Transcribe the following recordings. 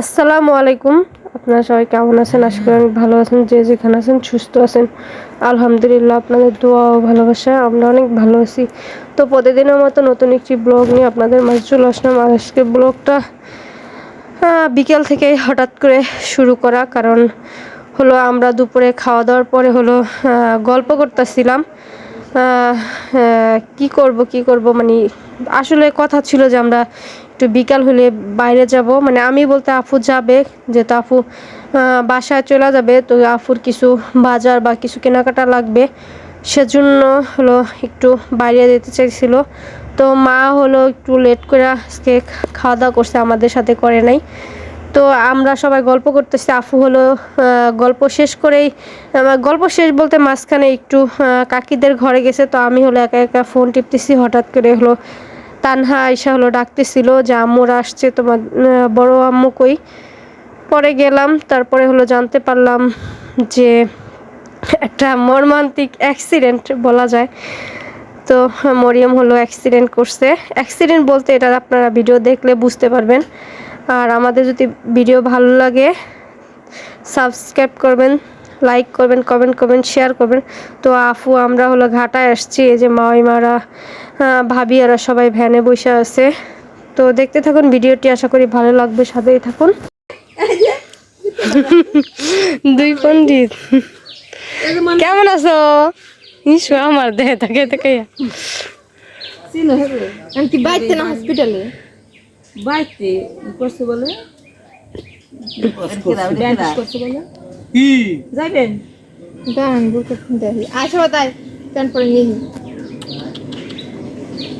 আসসালামু আলাইকুম। আপনারা সবাই কেমন আছেন? আশা করি অনেক ভালো আছেন। যে যেখানে আছেন, সুস্থ আছেন। আলহামদুলিল্লাহ, আপনাদের দোয়া ও ভালোবাসা, আমরা অনেক ভালো আছি। তো প্রতিদিনের মতো নতুন একটি ব্লগ নিয়ে আপনাদের মাঝে চলে আসলাম। আজকে ব্লগটা বিকেল থেকে হঠাৎ করে শুরু করা। কারণ হলো আমরা দুপুরে খাওয়া দাওয়ার পরে হলো গল্প করতেছিলাম। কি করব কি করব মানে আসলে কথা ছিল যে আমরা একটু বিকাল হলে বাইরে যাব। মানে আমি বলতে আফু যাবে, যেহেতু আফু বাসায় চলে যাবে, তো আফুর কিছু বাজার বা কিছু কেনাকাটা লাগবে। সেজন্য হলো একটু বাইরে যেতে চাইছিল। তো মা হলো একটু লেট করে আজকে খাওয়া দাওয়া করছে, আমাদের সাথে করে নাই। তো আমরা সবাই গল্প করতেছি, আফু হলো গল্প শেষ করেই গল্প শেষ বলতে মাঝখানে একটু কাকিদের ঘরে গেছে, তো আমি হলো একা একা ফোন টিপতেছি, হঠাৎ করে হলো তানহা আইসা হলো ডাকতেছিল যে, আম্মুরা আসছে, তোমার বড় আম্মু কই? পরে গেলাম, তারপরে হলো জানতে পারলাম যে, একটা মর্মান্তিক অ্যাক্সিডেন্ট বলা যায়। তো, মরিয়ম হলো অ্যাক্সিডেন্ট করছে। অ্যাক্সিডেন্ট বলতে এটা আপনারা ভিডিও দেখলে বুঝতে পারবেন। আর আমাদের যদি ভিডিও ভালো লাগে, সাবস্ক্রাইব করবেন, লাইক করবেন, কমেন্ট করবেন, শেয়ার করবেন। তো, আফু, আমরা হলো ঘাটায় আসছি, এই যে মাওইমারা ভাবি এরা সবাই ভ্যানে বসে আছে। তো দেখতে থাকুন ভিডিওটি আশা করি ভালো লাগবে সাথেই থাকুন। দুই পণ্ডিত। কেমন আছো? ইসু আমার দেহে থাকে থাকে। আন্টি বাইতে না হসপিটালে? বাইতে করছে বলে। করছে বলে। কি? যাইবেন। দাঁড়ান বুকে খুঁজে আসি আসো তাই প্যান্ট পরে নিয়ে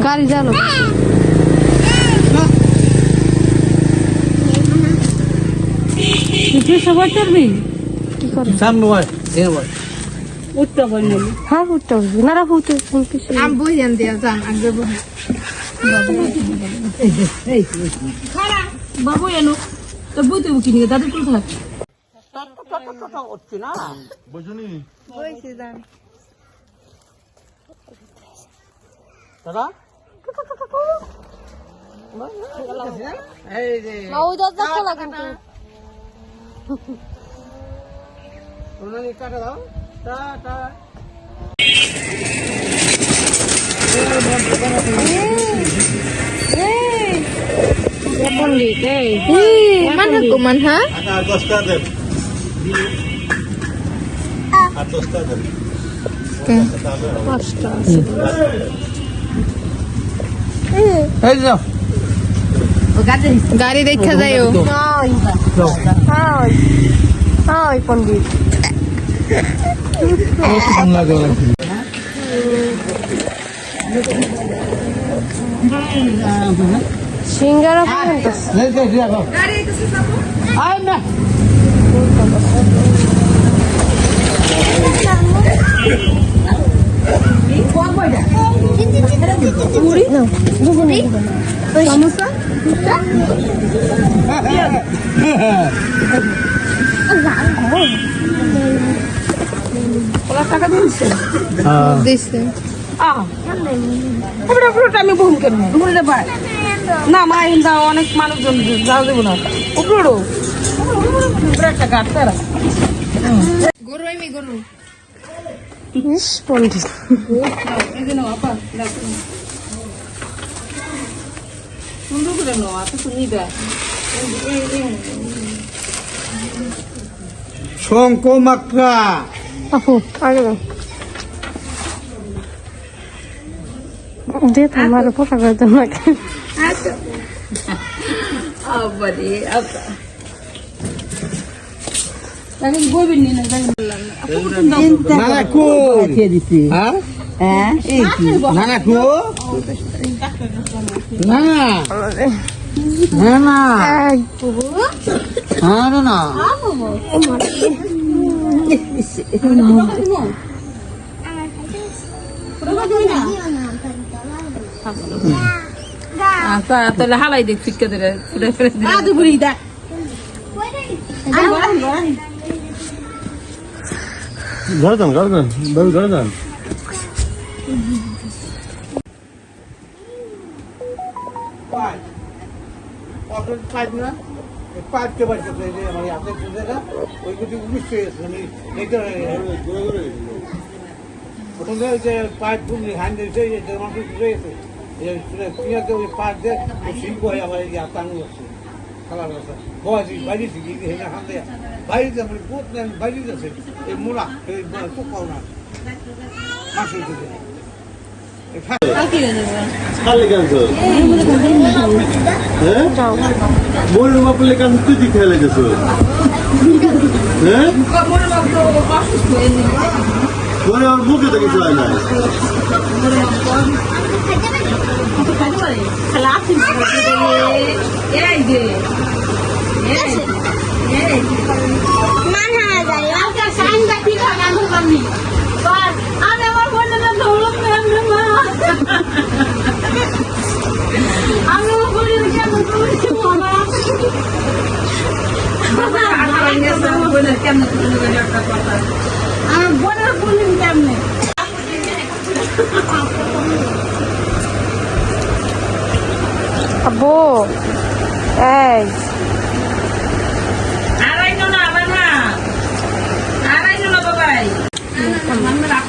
গাড়ি জানো সবাই চলবি কি করে সামনে ভাই এ ভাই উঠতে পারি হ্যাঁ উঠতে উঠবে না রাখো উঠতে কিছু বই জান দিয়া যান আগে বই বাবু এনো তো বুঝতে বুকি দাদু তুই থাক দাদা ওই দরজা খোলা কিন্তু ওনানি কাটা দাও টা টা পণ্ডিত এই মান কুমান হ্যাঁ আর দশটা দেন আর দশটা দেন পাঁচটা এই যাও গাড়ি দেখা যাইও পণ্ডিত কেমন লাগে সিঙ্গারা পর্যন্ত এই যে দেখো আয় না। দিছে আমি বহু কেন ঘুরে ভাই না মা হিন্দা অনেক মানুষজন যাও দেবো না। উপরো একটা গাছ তারা। গরু আমি গরু। ইস পণ্ডিত সুন্দর করে নো এত সুনিদা শঙ্খ মাকড়া আপু আগে দাও দে তো আমার পোকা করে দেন নাকি আবারে আবা তাকে বইবেন নি না জানি নানা কই হ্যাঁ হ্যাঁ এই কি নানা কো নানা হ্যাঁ না হ্যাঁ রে না আচ্ছা তাহলে হালাই দেখ ফিক্কা দিলে ফুটে ফেলে দিলে আদু বুড়ি দেখ ঘরে যান ঘরে যান বাবু ঘরে পাইপ না? এই পাইপ কে বাড়ছে এই যে আমার হাতে না ওই গুটি উনিশ হয়ে গেছে আমি এইটা প্রথম যে পাইপ তুমি হ্যান্ড দিয়েছে যে মানুষ তুলে গেছে। পিঁয়াজে ওই পাইপ দিয়ে শিল্প হয়ে আমার এই হাত আঙুল আছে খালার কথা বাজি বাজি থেকে হেনা খান দেয়া। বাইরে আমার বহুত নেন, বাইরে আছে এই মোলা এই খুব না মাসের কেন তো হ্যাঁ বলল বাপলে কেন তুই দি খেলে গেছো পরে ওর মুখে তো কিছু না এই যে কেমন একটা কথা আব্বু এই আড়াইশো না আবার না আড়াইশো না বাবাই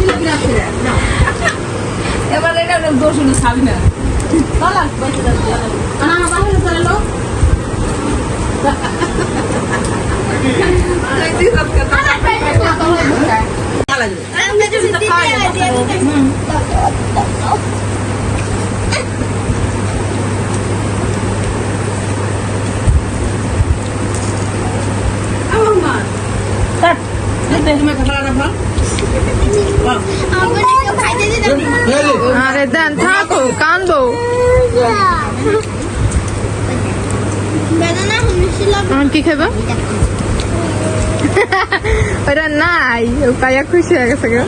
দেশের এটা না হান এটা না তোর মাদুরি তো চলবো ইস ইস ওরা আরে দেন থাকো কান্দো এখন কি খাবে? ওটা নাই ও পাইয়া খুশি হয়ে গেছে গো।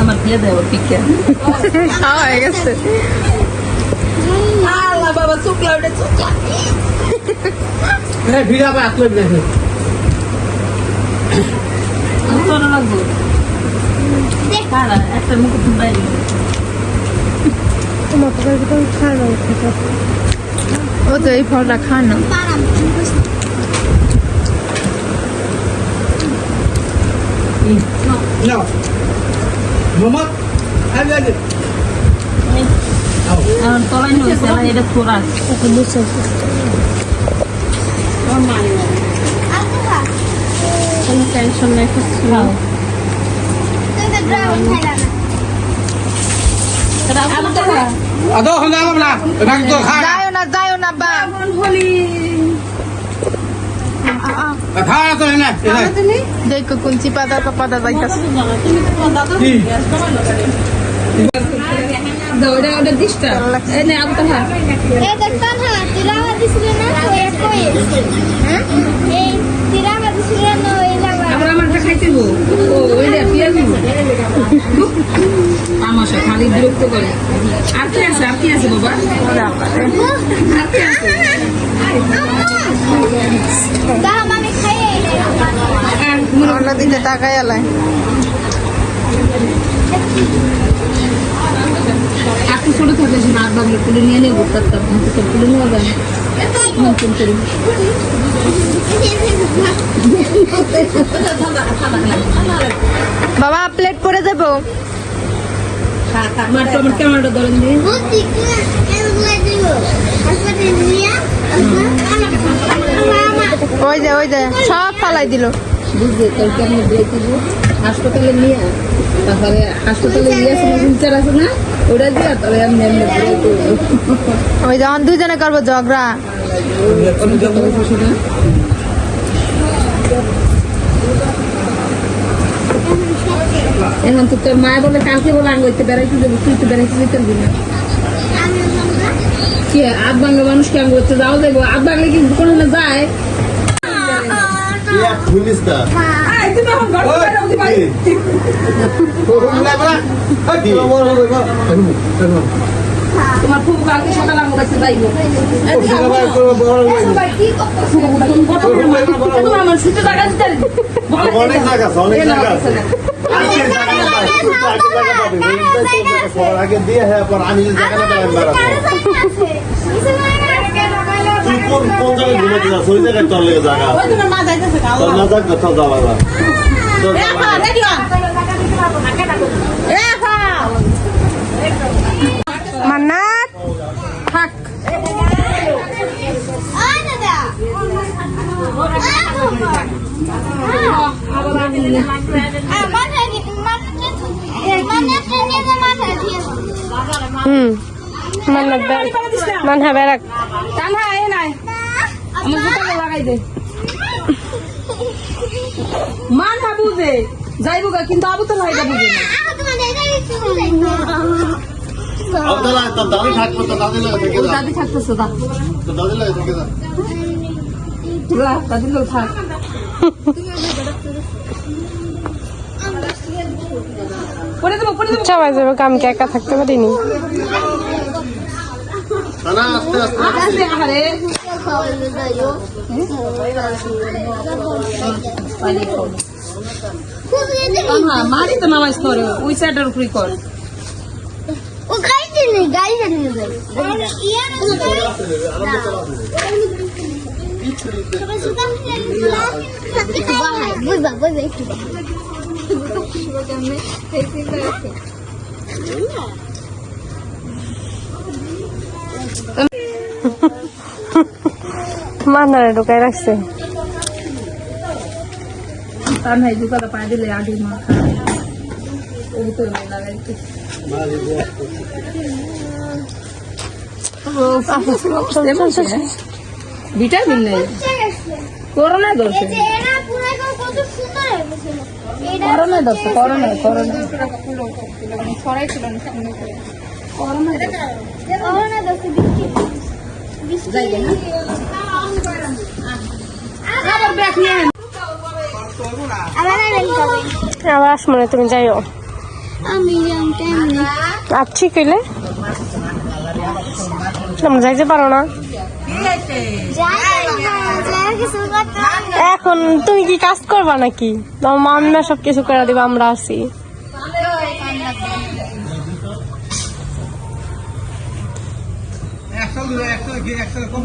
আমার দিয়ে দেবো পিকে খাওয়া হয়ে গেছে। আল্লাহ বাবা শুক্লা ওটা শুক্লা এই ভিড়া বা আসলে তোর লাগবো একটা মুখ বাইরে ও তো এই ফলটা খানো নাও মোহাম্মদ আই লাগে এখন তলাই হয়েছে না এটা খোরাক কোনো টেনশন নেই খাও আদো হনা বাবলা রাখ তো খা যাও না যাও না বা খা তো এনে এনে দেখো কুঞ্চি পাতা তো পাতা যাইতাছে কি ওটা ওটা দিসটা এই নে আবু তাহা আবার আমারটা ও ওইটা পেঁয়াজ আমার সাথে খালি বিরক্ত করে। আর কি আছে? আর কি আছে বাবা? আর কি আছে? আর এলাই। ছোট থাকে না বাবলে তুলে নিয়ে নিয়ে ঘুরতে পারতাম তো তুলে নেওয়া যায় না। নতুন করে বাবা প্লেট ক্যামেরাটা ধরেন ওই যে ওই যে, সব পালাই দিল। বুঝলে তোর কেমন দিব হাসপাতালে নিয়ে তারপরে হাসপাতালে হুইলচেয়ার আছে না ওটা দিয়ে তাহলে আমি এমনি ওই যখন দুজনে করব ঝগড়া। এখন তো তোর মায় বলে কালকে বলে আগে হইতে বেড়াইতে যাব তুই তো বেড়াইতে যেতে পারবি না। কি আধ বাংলা মানুষকে আগে হইতে যাওয়া যাব আধ বাংলা কি কোনো না যায়? তোমার খুব কালকে সকালে আমার কাছে যাইবো আমার ছুটে টাকা দিতে অনেক জায়গা অনেক পাই, তো আগে দিয়ে হ্যাঁ, আমি যে জায়গা না পেলাম কোন কোন জায়গায় ঘুমাতে যাস ওই জায়গায় তোর লেগে জায়গা না যাক কোথাও যাওয়া। মান্নাত থাক। হুম মান্না মানহা বেড়াক। কান্না এ নাই। আমার লাগাই দে। মান না বুঝে যাইবো গা কিন্তু আবু তো লাগাই বুঝে না। দাদি থাকতেছে দাদি লোক থাক সবাই যাবে একা থাকতে পারিনি? আস্তে। হ্যাঁ মারি তো ওই সাইডের উপরই কর ও গাড়িতে নেই গাড়িতে নিয়ে যাই বুঝবা বুঝবা রাখছে। তার নাই জুতাটা পায়ে দিলে আগে মা খায়। ওই তো লাগাইতে ভিটামিন নেই। করোনা ধরছে। করোনা ধরছে করোনা করোনা। করোনা আবার কবে আবার আসমনে তুমি যাইও। আচ্ছি কইলে তুমি যাইতে পারো না। না এখন তুমি কি কাজ করবা নাকি? তোমার মাম্মা সব কিছু করে দিবা আমরা আছি। একশো একশো একশো কম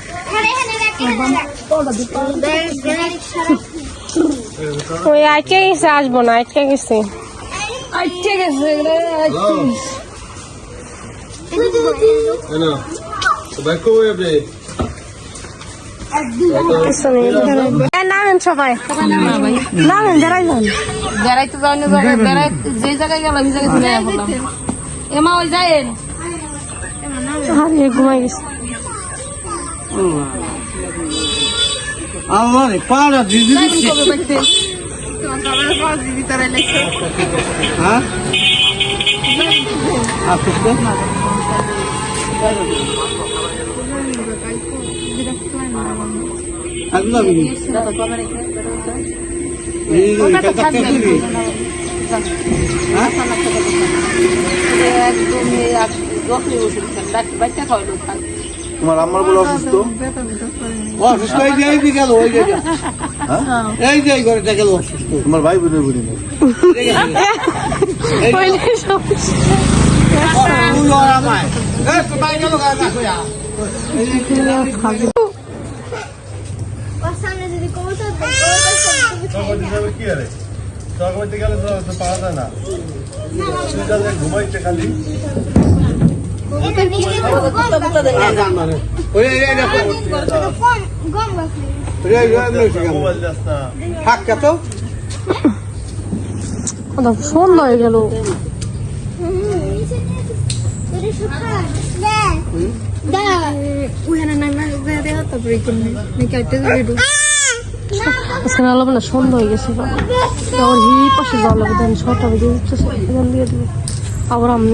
হয় ওই আটকে গেছে আসব না আটকে গেছে আচ্ছা গেছে নামেন সবাই নামেন যান বেড়াইতে যাও না জায়গায় বেড়াই যে জায়গায় গেলাম সেই জায়গায় এমা ওই যায় ঘুমাই গেছে আমার পাড়া দিদি কবে বাইতে হ্যাঁ? আসতে আগে যাবি এই কাটতে দিবি? হ্যাঁ? একদম এই আর দশ বছর বাচ্চা খাওয়ালো তোমার আম্মার বলে অসুস্থ? অসুস্থ এই যে এই গেল ওই যে হ্যাঁ? এই যে এই ঘরেটা গেল অসুস্থ। তোমার ভাই বোনের তুই তাহলে খালি। সন্ধ্যা হয়ে গেল ওখানে নাই না দেখা। তারপরে এখানে নাকি একটা ভিডিও আজকে না লাগবে না সন্ধ্যা হয়ে গেছে। আবার হি পাশে যাওয়া লাগবে দেন ছটা বেজে উঠতেছে। দিয়ে দেবো। আবার আমি।